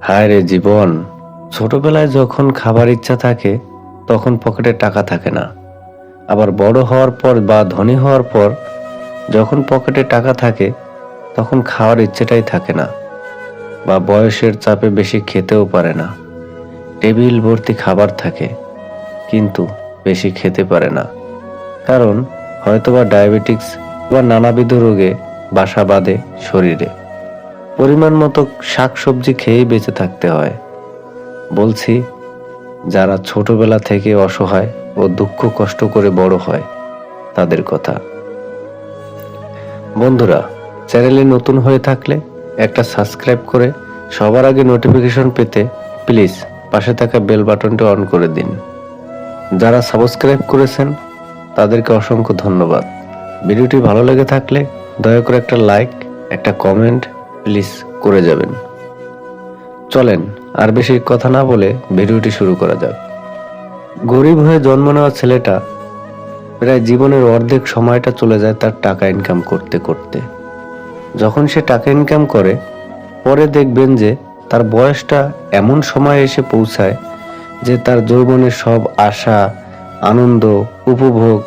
হায় রে জীবন, ছোটবেলায় যখন খাবার ইচ্ছা থাকে, তখন পকেটে টাকা থাকে না। আবার বড় হওয়ার পর বা ধনী হওয়ার পর, যখন পকেটে টাকা থাকে, তখন খাওয়ার ইচ্ছেটাই থাকে না বা বয়সের চাপে বেশি খেতেও পারে না। টেবিল ভর্তি খাবার থাকে, কিন্তু বেশি খেতে পারে না। কারণ হয়তোবা ডায়াবেটিক্স বা নানাবিধ রোগে বাসা বাঁধে শরীরে। পরিমাণ মতো শাক সবজি খেয়েই বেঁচে থাকতে হয়। বলছি, যারা ছোটবেলা থেকে অসহায় ও দুঃখ কষ্ট করে বড় হয়, তাদের কথা। বন্ধুরা, চ্যানেলে নতুন হয়ে থাকলে একটা সাবস্ক্রাইব করে সবার আগে নোটিফিকেশন পেতে প্লিজ পাশে থাকা বেল বাটনটি অন করে দিন। যারা সাবস্ক্রাইব করেছেন, তাদেরকে অসংখ্য ধন্যবাদ। ভিডিওটি ভালো লেগে থাকলে দয়া করে একটা লাইক, একটা কমেন্ট প্লিজ করে যাবেন। চলেন, আর বেশি কথা না বলে ভিডিওটি শুরু করা যাক। গরিব হয়ে জন্ম নেওয়া ছেলেটা প্রায় জীবনের অর্ধেক সময়টা চলে যায় তার টাকা ইনকাম করতে করতে। যখন সে টাকা ইনকাম করে, পরে দেখবেন যে তার বয়সটা এমন সময় এসে পৌঁছায় যে তার যৌবনের সব আশা, আনন্দ, উপভোগ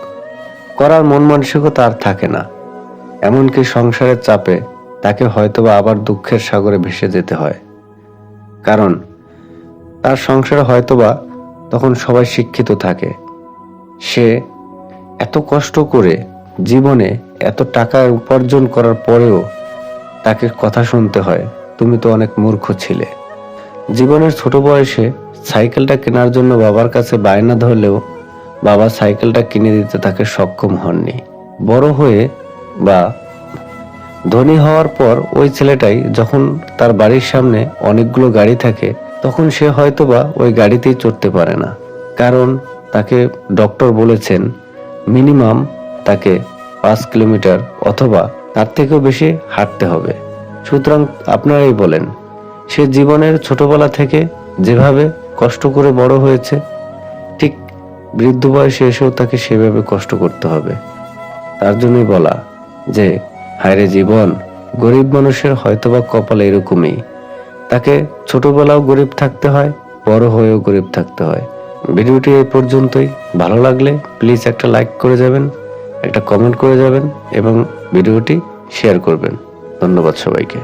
করার মন মানসিকতা আর থাকে না। এমনকি সংসারের চাপে তাকে হয়তোবা আবার দুঃখের সাগরে ভেসে যেতে হয়। কারণ, তার সংসারে হয়তোবা তখন সবাই শিক্ষিত থাকে। সে এত কষ্ট করে জীবনে এত টাকা উপার্জন করার পরেও তাকে কথা শুনতে হয়, তুমি তো অনেক মূর্খ ছিলে। জীবনের ছোট বয়সে সাইকেলটা কেনার জন্য বাবার কাছে বায়না ধরলেও বাবা সাইকেলটা কিনে দিতে তাকে সক্ষম হননি। বড় হয়ে বা ধনী হওয়ার পর ওই ছেলেটাই যখন তার বাড়ির সামনে অনেকগুলো গাড়ি থাকে, তখন সে হয়তোবা ওই গাড়িতেই চড়তে পারে না। কারণ তাকে ডক্টর বলেছেন মিনিমাম তাকে পাঁচ কিলোমিটার অথবা তার থেকেও বেশি হাঁটতে হবে। সুতরাং আপনারাই বলেন, সে জীবনের ছোটবেলা থেকে যেভাবে কষ্ট করে বড় হয়েছে, ঠিক বৃদ্ধ বয়সে এসেও তাকে সেভাবে কষ্ট করতে হবে। তার জন্যই বলা যে হায়রে জীবন, গরিব মানুষের হয়তোবা কপাল এরকমই। তাকে ছোটবেলাও গরিব থাকতে হয়, বড় হয়েও গরিব থাকতে হয়। ভিডিওটি এই পর্যন্তই। ভালো লাগলে প্লিজ একটা লাইক করে যাবেন, একটা কমেন্ট করে যাবেন এবং ভিডিওটি শেয়ার করবেন। ধন্যবাদ সবাইকে।